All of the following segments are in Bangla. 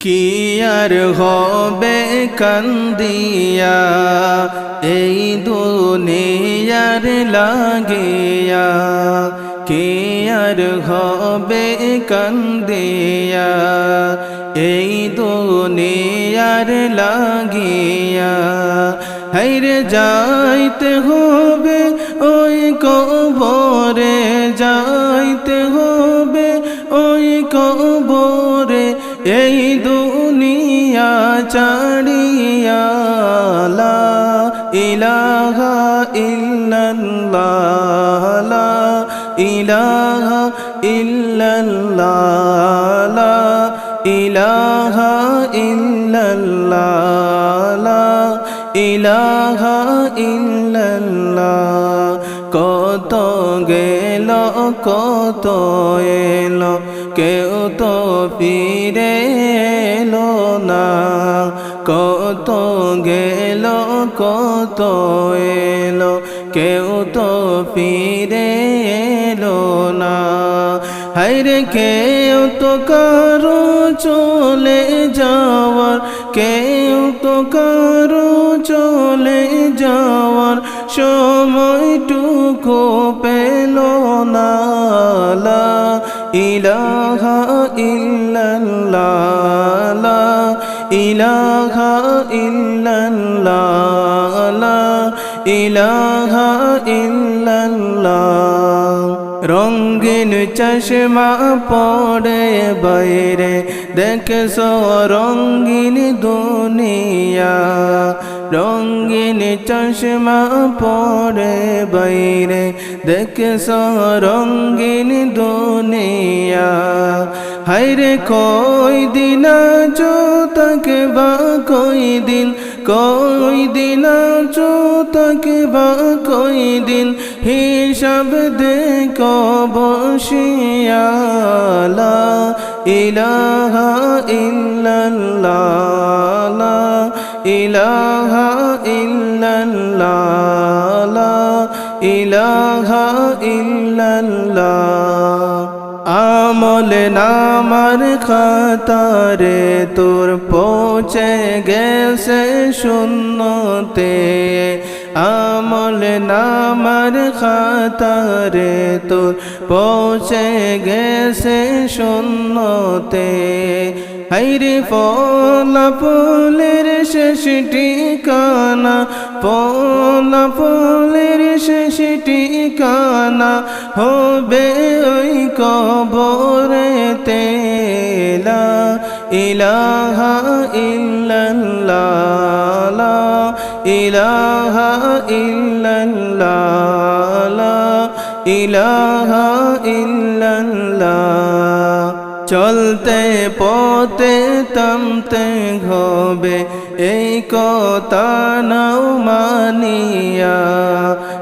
কি আর হবে কান্দিয়া? এই দুনিয়ার লাগিয়া কি আর হবে কান্দিয়া? এই দুনিয়ার লাগিয়া হাইরে যাইতে হবে ওই কবরে ইলাহা ইল্লাল্লাহ। কত গেল, কত এলো, কেউ তো ফিরে এলো না। কত গেল, কত এলো, কেউ তো ফিরে হাইরে কেউ তো কারও চলে যাওয়ার, কেউ তো কারও চলে যাওয়ার সময়টুকু পেল না। ইলাহা ইল্লাল্লাহ ইলাহা ইল্লাল্লাহ ইলাহা ইল্লাল্লাহ। রঙ্গিন চশমা পড়ে বাইরে দেখছ রঙ্গিন দুনিয়া। রঙ্গিন চশমা পড়ে বাইরে দেখছ রঙ্গিন দুনিয়া। হাইরে কই দিন চো তাকে বা কই দিন? কই দিন চো তাকে বা কই দিন? হিসাব দে বসিয়ালা ইলাহা ইল্লাল্লাহ ইলাহা ইল্লাল্লাহ ইলাহা ইল্লাল্লাহ। আমল নামার খাতারে তোর পৌঁছে গেছে শূন্যতে। আমল নামার খাতারে তোর পৌঁছে গেছে শূন্যতে। হাইরে ফলা ফুলের শেষ ঠিকানা, ফলা ফুলের শেষ ঠিকানা হবে ওই কবরে তেলা ইলাহা ইল্লাল্লাহ ইলাহা ইল্লাল্লাহ, লা ইলাহা ইল্লাল্লাহ। চলতে, পথে তমতে হবে, এই কথা নাও মানিয়া।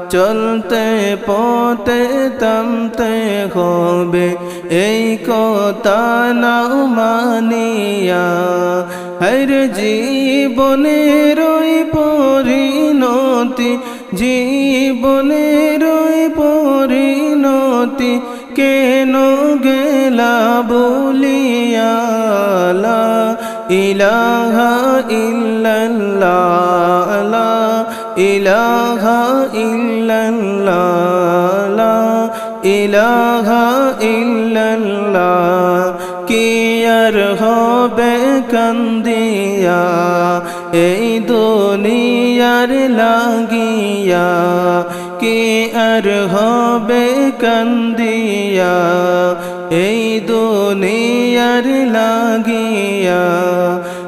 চলতে, পথে তমতে হবে, এই কথা নাও মানিয়া। হর জীবনের পরিণতি জীবনের পরিণতি কেন গেলা বলিয়া লা ইলাহা ইল্লাল্লাহ ইলাহা ইল্লাল্লাহ ইলাহা ইল্লাল্লাহ, কি আর হবে কান্দিয়া, এই দুনিয়ার লাগিয়া, কি আর হবে কান্দিয়া, এই দুনিয়ার লাগিয়া।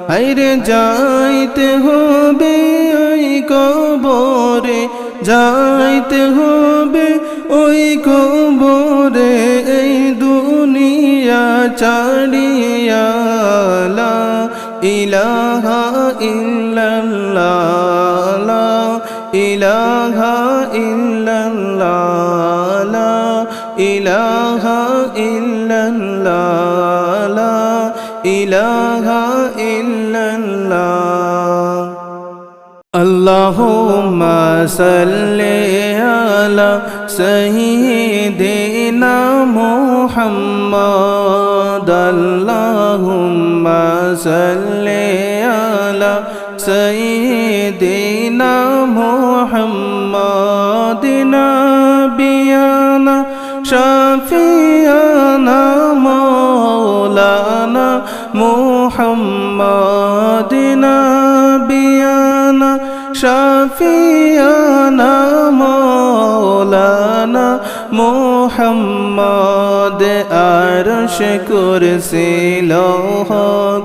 হাইরে যাইতে হবে ওই কবরে, যাইতে হবে ওই কবরে, এই দুনিয়া চাড়িয়া ইলাহা ইল্লাল্লাহ, লা ইলাহা ইল্লাল্লাহ, লা ইলাহা ইল্লাল্লাহ, লা ইলাহা ইল্লাল্লাহ। আল্লাহুম্মা সাল্লি আলা সাইয়্যিদিনা صل على سيدنا محمد نبينا شفيعنا مولانا محمد نبينا شفيعنا مولانا মোহাম্মদ আরশ কুরসি লৌহ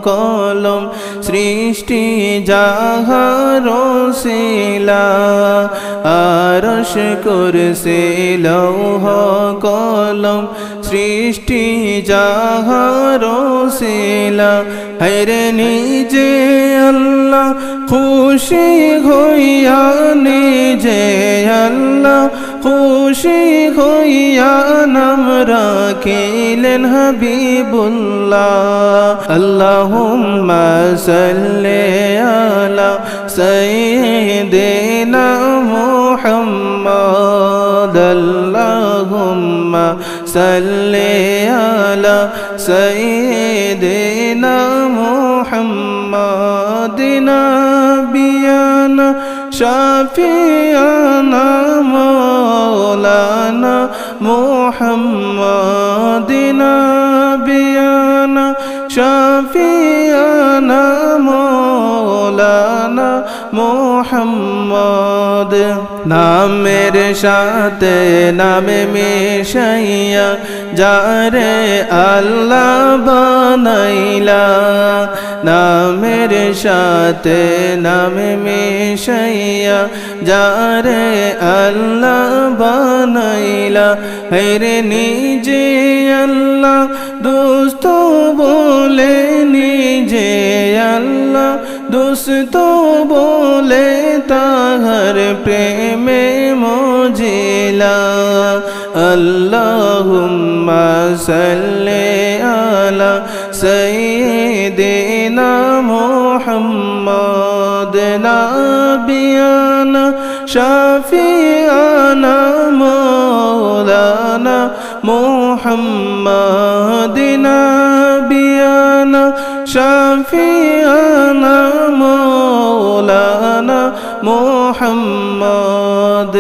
কলম সৃষ্টি যাহার শিলা। আরশ কুরসি লৌহ কলম সৃষ্টি যাহার শিলা। হরে নিজে আল্লাহ খুশি হইয়া নিজে আল্লাহ খুশি হইয়া নাম রাখিলেন হাবিবুল্লাহ। আল্লাহুম্মা সাল্লি আলা সাইয়্যিদিনা মুহাম্মদ। আল্লাহুম্মা সাল্লি আলা সাইয়্যিদিনা মুহাম্মদ। নাবিয়ানা شفيعنا مولانا محمدنا শাফিয়ানা মৌলানা মোহাম্মদ নামের সাথে নামে মিশাইয়া যারে আল্লাহ বানাইলা নামের সাথে নামে মিশাইয়া যারে আল্লাহ বানাইলা হেরে নিজে আল্লাহ দোস্ত বলে সে আল্লাহ দোস্ত বলে তাহার প্রেমে মজিলা। আল্লাহুম্মা সাল্লি আলা সাইয়্যিদিনা মুহাম্মদ। নাবিয়ানা, শাফিয়ানা মৌলানা মুহাম্মদ। নাবিয়ানা শফিয়ানা মৌলানা মোহাম্মদ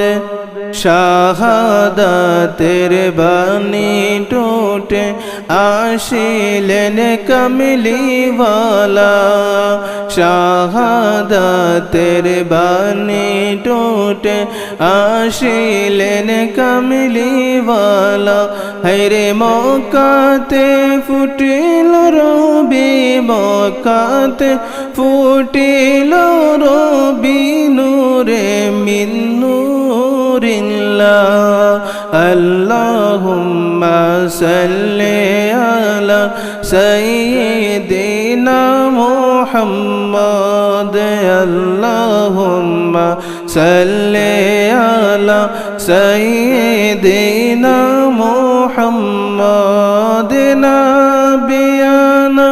শাহাদাতের বাণী টোটে আসিলেন কমলিওয়ালা। শাহাদাতের বাণী টোটে আসিলেন কমলিওয়ালা। হরে মৌকাতে ফুটিল রবি মকাতে ফুটিল রবি নূরে মিন্নুরিল্লা আল্লাহুম্মা সাল্লি আলা সাইয়্যিদিনা মুহাম্মদ। আল্লাহুম্মা সাল্লি আলা সাইয়্যিদিনা মুহাম্মদ। নাবিয়ানা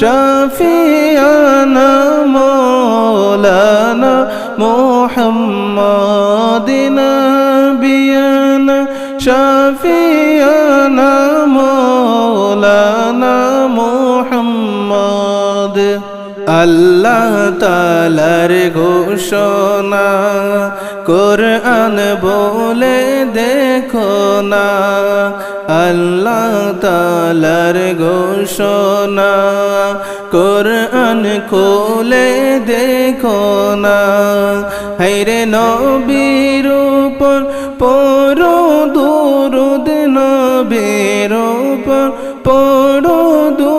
শাফিয়ানা مولانا محمد نبينا شفيعنا مولانا محمد আল্লাহ তালার ঘোষণা কোরআন বলে দেখো না, আল্লাহ তালার ঘোষণা। কোরআন খোলে দেখো না হাইরে নবীর উপর পড়ো দুরুদ, নবীর উপর পড়ো দুরুদ।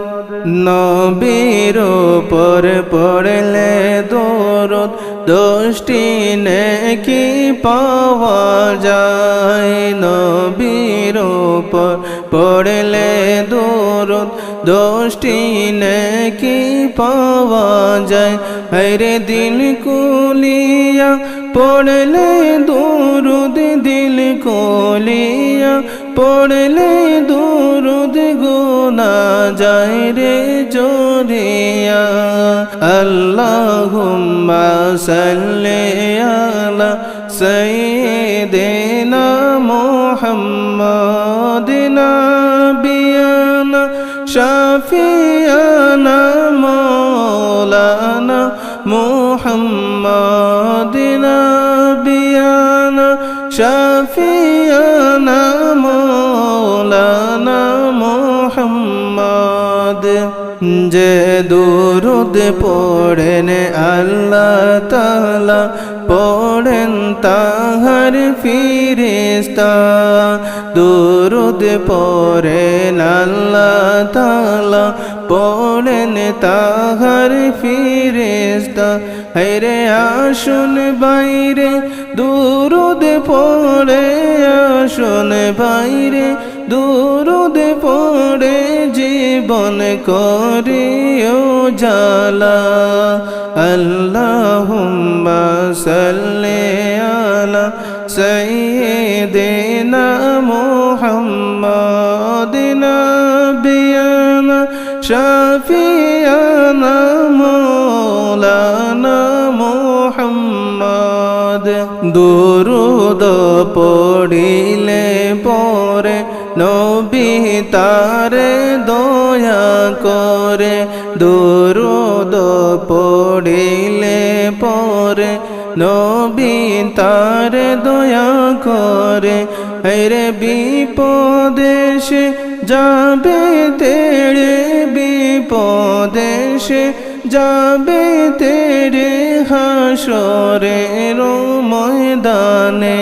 নবীর উপর পড়লে দরদ, দোষটি নেকি পাওয়া যায়। নবীর উপর পড়লে দূরত দোষটি নেকি পাওয়া যায়। হরে দিল কুলিয়া, পড়লে দূরদ, দিল কুলিয়া পড়লে দূরদ গুনা যায় রে জোরিয়া। আল্লাহুম্মা সাল্লি আলা সাইয়্যিদিনা মুহাম্মাদিন নাবিয়ানা শাফিয়ানা, মাওলানা মুহাম্মাদিন নাবিয়ানা শাফিয়ানা যে দুরুদ পড়েন আল্লাহ তালা পড়েন তাহার ফিরিস্তা। দুরুদ পড়েন আল্লাহ তালা পড়েন তাহার ফিরিস্তা। হেরে আসুন বাইরে, দুরুদ পড়ে আসুন বাইরে পড়ে জীবন করিও জালা আল্লাহুম্মা সাল্লি আলা সাইয়্যিদিনা মুহাম্মাদিন নাবিয়ানা শাফিয়ানা মাওলানা মুহাম্মদ। দুরুদ পড়িলে পরে নবী তারে দয়া করে দুরুদ পড়িলে পরে নবী তার দয়া করে। হরে বিপদেশে যাবে তেড়ে বিপদেশে যাবে তেরে হাসরের ময়দানে।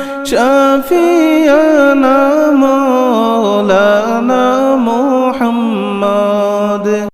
শাফিয়ানা মাওলানা মুহাম্মদ